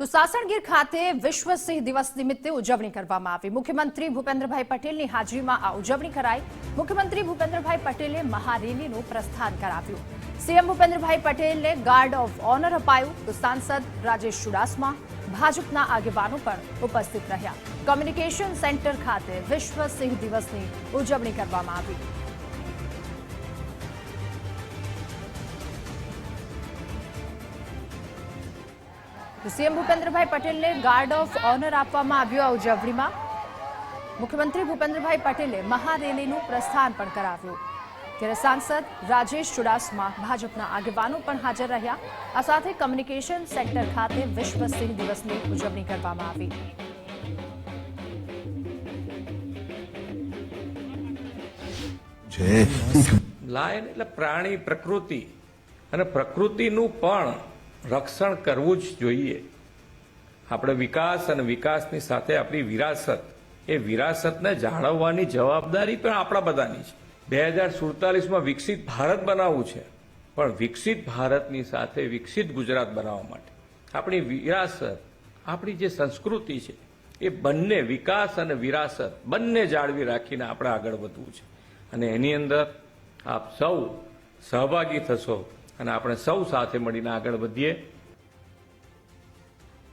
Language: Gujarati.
તો સાસણગીર ખાતે વિશ્વ સિંહ દિવસ નિમિત્તે ઉજવણી કરવામાં આવી. મુખ્યમંત્રી ભૂપેન્દ્રભાઈ પટેલની હાજરીમાં આ ઉજવણી કરાઈ. મુખ્યમંત્રી ભૂપેન્દ્રભાઈ પટેલે મહારેલીનું પ્રસ્થાન કરાવ્યું. સીએમ ભૂપેન્દ્રભાઈ પટેલને ગાર્ડ ઓફ ઓનર અપાયું. તો સાંસદ રાજેશ ચુડાસમા, ભાજપના આગેવાનો પણ ઉપસ્થિત રહ્યા. કોમ્યુનિકેશન સેન્ટર ખાતે વિશ્વ સિંહ દિવસની ઉજવણી કરવામાં આવી. સીએમ ભૂપેન્દ્રભાઈ પટેલને ગાર્ડ ઓફ ઓનર આપવામાં આવ્યું આ ઉજવણીમાં. મુખ્યમંત્રી ભૂપેન્દ્રભાઈ પટેલે મહારેલીનું પ્રસ્થાન પણ કરાવ્યું. ત્યારે સાંસદ રાજેશ ચુડાસમા ભાજપના આગેવાનો પણ હાજર રહ્યા. આ સાથે કમ્યુનિકેશન સેન્ટર ખાતે વિશ્વ સિંહ દિવસની ઉજવણી કરવામાં આવી. છે લાયન એટલે પ્રાણી પ્રકૃતિ. અને પ્રકૃતિનું પણ રક્ષણ કરવું જ જોઈએ. આપણે વિકાસ અને વિકાસની સાથે આપણી વિરાસત, એ વિરાસતને જાળવવાની જવાબદારી પણ આપણા બધાની છે. બે હજાર સુડતાલીસમાં વિકસિત ભારત બનાવવું છે, પણ વિકસિત ભારતની સાથે વિકસિત ગુજરાત બનાવવા માટે. આપણી વિરાસત, આપણી જે સંસ્કૃતિ છે, એ બંને વિકાસ અને વિરાસત બંને જાળવી રાખીને આપણે આગળ વધવું છે. અને એની અંદર આપ સૌ સહભાગી થશો. અને આપણે સૌ સાથે મળીને આગળ વધીએ.